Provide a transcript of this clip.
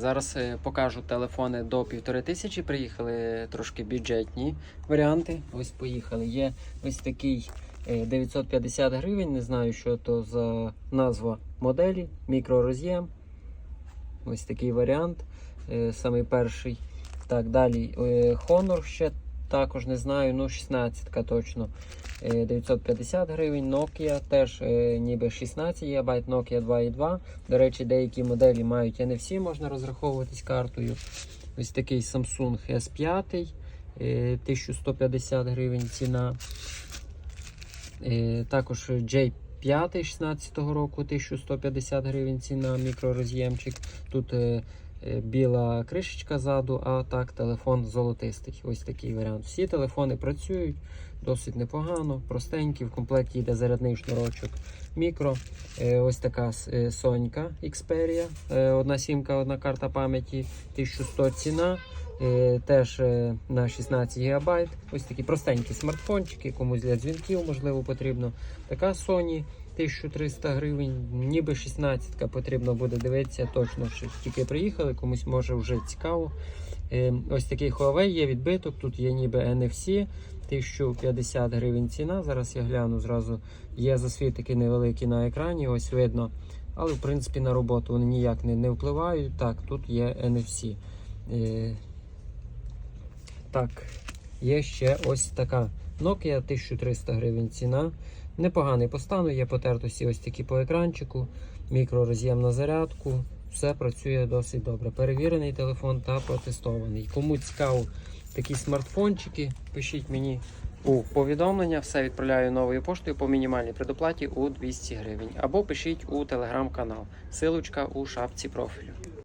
Зараз е, покажу телефони до півтори тисячі. Приїхали трошки бюджетні варіанти. Ось поїхали. Є ось такий е, 950 гривень. Не знаю, що то за назва моделі. Мікророз'єм. Ось такий варіант. е, Самий перший. Так, далі е, Honor ще також не знаю. Ну, 16 точно. Е, 950 гривень. Nokia теж е, ніби 16 ГБ, Nokia 2.2. До речі, деякі моделі мають NFC, можна розраховуватись картою. Ось такий Samsung S5, е, 1150 гривень ціна. Е, Також J5 16-го року, 1150 гривень ціна, мікророз'ємчик. Тут е, е, біла кришечка ззаду, а так телефон золотистий. Ось такий варіант. Всі телефони працюють досить непогано, простенькі. В комплекті йде зарядний шнурочок мікро. Е, Ось така е, Сонька Xperia. Е, Одна сімка, одна карта пам'яті, 1100 ціна. Е, Теж е, на 16 ГБ. Ось такі простенькі смартфончики, комусь для дзвінків, можливо, потрібно. Така Sony 1300 гривень, ніби 16 потрібно буде дивитися. Точно що тільки приїхали, комусь може вже цікаво. Е, Ось такий Huawei є відбиток. Тут є ніби NFC. 1050 гривень ціна. Зараз я гляну зразу. Є засвітики невеликі на екрані, ось видно. Але в принципі на роботу вони ніяк не, не впливають. Так, тут є NFC. Е, так, є ще ось така Nokia 1300 гривень ціна. Непоганий по стану, є потертості ось такі по екранчику, мікророз'єм на зарядку. Все працює досить добре. Перевірений телефон та протестований. Кому цікаво такі смартфончики, пишіть мені у повідомлення. Все відправляю новою поштою по мінімальній предоплаті у 200 гривень. Або пишіть у телеграм-канал. Силочка у шапці профілю.